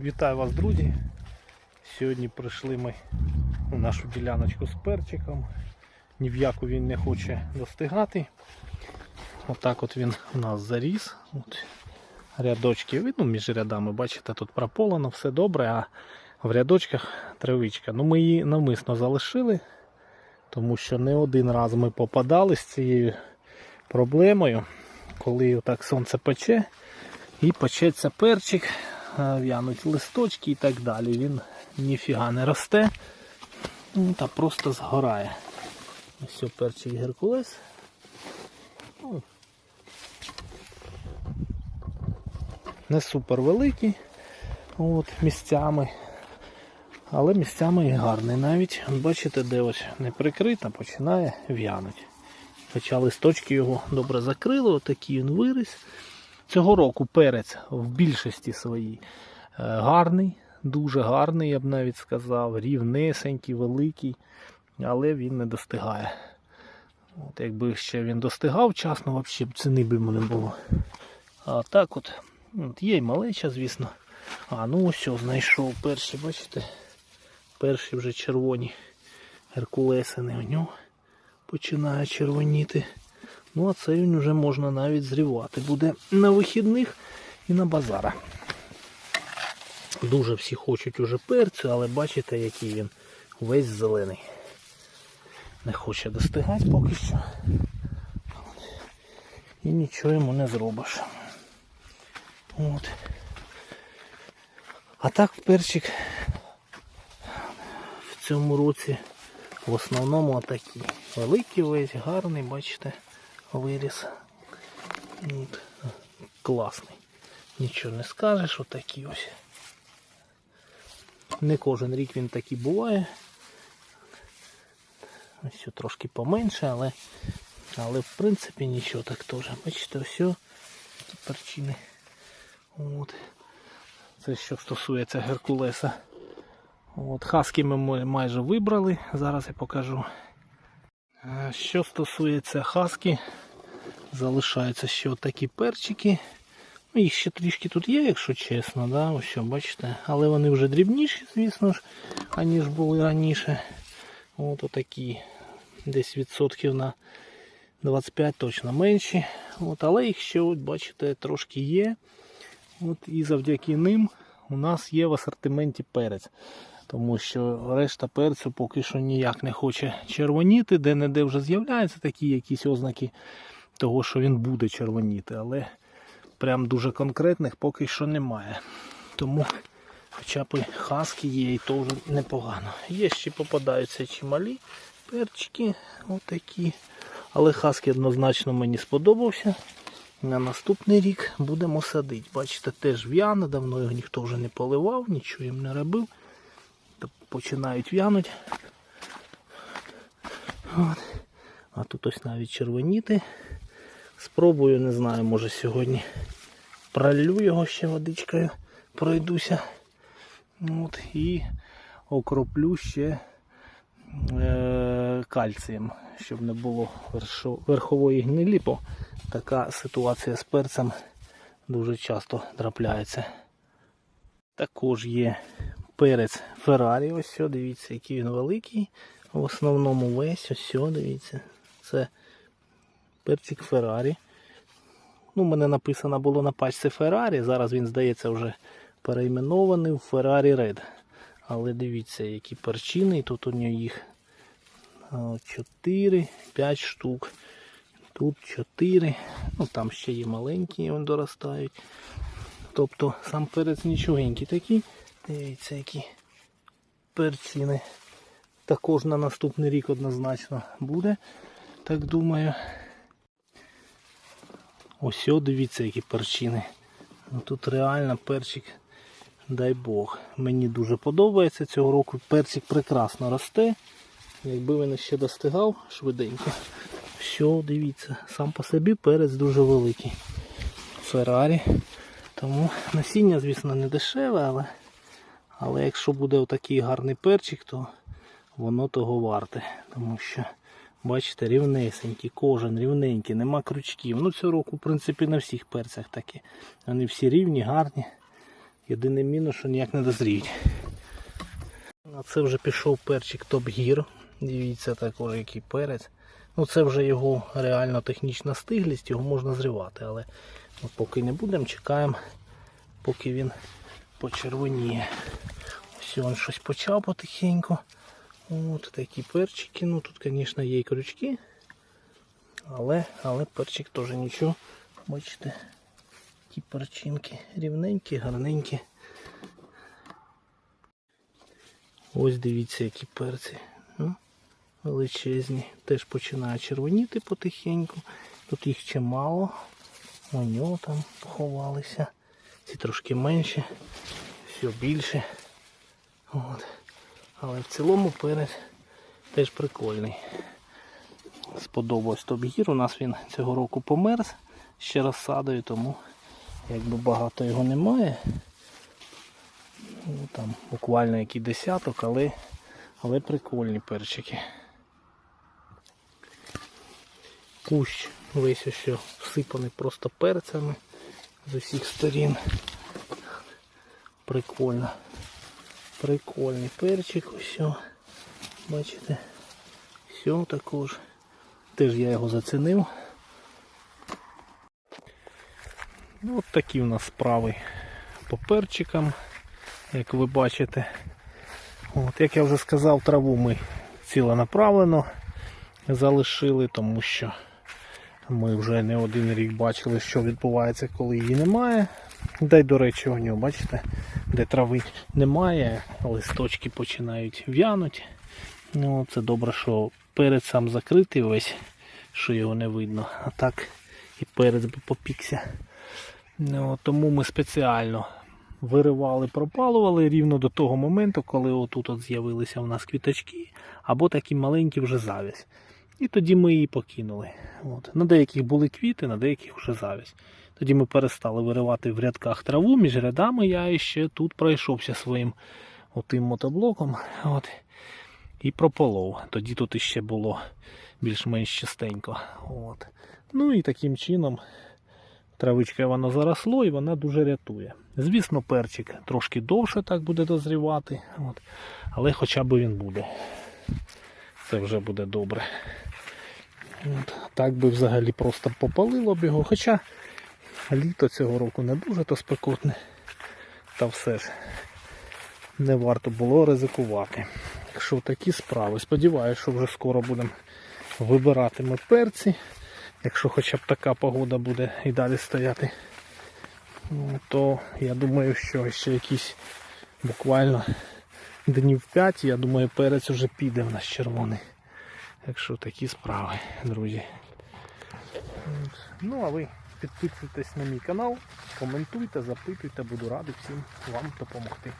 Вітаю вас, друзі! Сьогодні прийшли ми у нашу діляночку з перчиком. Ні в яку він не хоче достигати. Отак от він у нас заріс. От рядочки видно між рядами, бачите, тут прополено, все добре, а в рядочках травичка. Ну ми її навмисно залишили, тому що не один раз ми попадали з цією проблемою, коли отак сонце пече і печеться перчик, в'януть листочки і так далі. Він ніфіга не росте ну, та просто згорає. Ось о, перчик Геркулес. Не супер великий от, місцями, але місцями і гарний навіть. Бачите, де ось не прикрита, починає в'януть. Хоча листочки його добре закрили, отакий він виріс. Цього року перець в більшості своїй е, гарний, дуже гарний, я б навіть сказав, рівнесенький, великий, але він не достигає. От Якби ще він достигав вчасно, взагалі б ціни б йому не було. А так от, от є й малеча, звісно. А ну ось знайшов перші, бачите? Перші вже червоні геркулесини у нього починає червоніти. Ну, а цей він вже можна навіть зрівати. Буде на вихідних і на базара. Дуже всі хочуть уже перцю, але бачите, який він весь зелений. Не хоче достигати поки що. І нічого йому не зробиш. От. А так перчик в цьому році в основному отакий. Великий весь, гарний, бачите, виріс. От. Класний. Нічого не скажеш, отакий ось. Не кожен рік він такий буває. Ось трошки поменше, але але в принципі нічого так теж. Бачите, все перчини. От. Це що стосується Геркулеса. От, Хаски ми майже вибрали, зараз я покажу. Що стосується хаски, залишаються ще такі перчики. Ну, їх ще трішки тут є, якщо чесно, да? Ось що, бачите. Але вони вже дрібніші, звісно ж, аніж були раніше. От отакі. Десь відсотків на 25 точно менші. От, але їх ще, от, бачите, трошки є. От, і завдяки ним у нас є в асортименті перець. Тому що решта перцю поки що ніяк не хоче червоніти, де-не-де вже з'являються такі якісь ознаки того, що він буде червоніти. Але прям дуже конкретних поки що немає. Тому хоча б хаски є, і то вже непогано. Є ще попадаються чималі перчики, отакі. Але хаски однозначно мені сподобався. На наступний рік будемо садити. Бачите, теж в'яне, давно його ніхто вже не поливав, нічого їм не робив. Починають в'янути. От. А тут ось навіть червоніти. Спробую, не знаю, може сьогодні пролю його ще водичкою, пройдуся. От, І окроплю ще е, кальцієм, щоб не було верхової гнилі, бо така ситуація з перцем дуже часто трапляється. Також є перець Феррарі, ось сьо, дивіться, який він великий. В основному весь, ось сьо, дивіться. Це перчик Феррарі. Ну, мене написано було на пачці Феррарі. Зараз він, здається, вже перейменований в Феррарі Red. Але дивіться, які перчини. Тут у нього їх 4-5 штук. Тут 4. Ну там ще є маленькі, вони доростають. Тобто сам перець нічогенький такий. Дивіться, які перцини. Також на наступний рік однозначно буде. Так думаю. Ось дивіться, які перчини. Ну, тут реально перчик, дай Бог. Мені дуже подобається цього року. Перчик прекрасно росте. Якби він ще достигав швиденько. Все, дивіться, сам по собі перець дуже великий. Феррарі. Тому насіння, звісно, не дешеве, але, але якщо буде отакий гарний перчик, то воно того варте. Тому що, бачите, рівнесенький, кожен рівненький, нема крючків. Ну, цього року, в принципі, на всіх перцях такі. Вони всі рівні, гарні. Єдине мінус, що ніяк не дозріють. А це вже пішов перчик Топ Гір. Дивіться також який перець. Ну це вже його реально технічна стиглість, його можна зривати, але ми поки не будемо, чекаємо, поки він почервоніє. Ось він щось почав потихеньку. От такі перчики. Ну тут, звісно, є і крючки. Але, але перчик теж нічого. Бачите, ті перчинки рівненькі, гарненькі. Ось дивіться, які перці. Ну, величезні. Теж починає червоніти потихеньку. Тут їх чимало. У нього там поховалися. Ці трошки менші, все більше. От. Але в цілому перець теж прикольний. Сподобався тобгір. У нас він цього року померз ще розсадою, тому якби багато його немає. Ну, там буквально який десяток, але, але прикольні перчики. Кущ весь ось всипаний просто перцями з усіх сторін. Прикольно. Прикольний перчик ось. Бачите? Все також. Теж я його зацінив. Ну, от такі в нас справи по перчикам, як ви бачите. От, як я вже сказав, траву ми ціленаправлено залишили, тому що ми вже не один рік бачили, що відбувається, коли її немає. Дай, до речі, у нього, бачите, де трави немає, листочки починають в'янути. Ну, це добре, що перець сам закритий весь, що його не видно. А так і перець би попікся. Ну, тому ми спеціально виривали, пропалували рівно до того моменту, коли отут от з'явилися у нас квіточки, або такі маленькі вже завязь. І тоді ми її покинули. От. На деяких були квіти, на деяких вже завязь. Тоді ми перестали виривати в рядках траву між рядами. Я ще тут пройшовся своїм отим мотоблоком. От. І прополов. Тоді тут іще було більш-менш чистенько. От. Ну і таким чином травичка воно заросло і вона дуже рятує. Звісно, перчик трошки довше так буде дозрівати, от. але хоча б він буде. Це вже буде добре. От. Так би взагалі просто попалило б його. Хоча літо цього року не дуже то спекотне. Та все ж не варто було ризикувати. Якщо такі справи. Сподіваюся, що вже скоро будемо вибирати ми перці. Якщо хоча б така погода буде і далі стояти, ну, то я думаю, що ще якісь буквально днів 5, я думаю, перець вже піде в нас червоний. Якщо такі справи, друзі. Ну а ви підписуйтесь на мій канал, коментуйте, запитуйте, буду радий всім вам допомогти.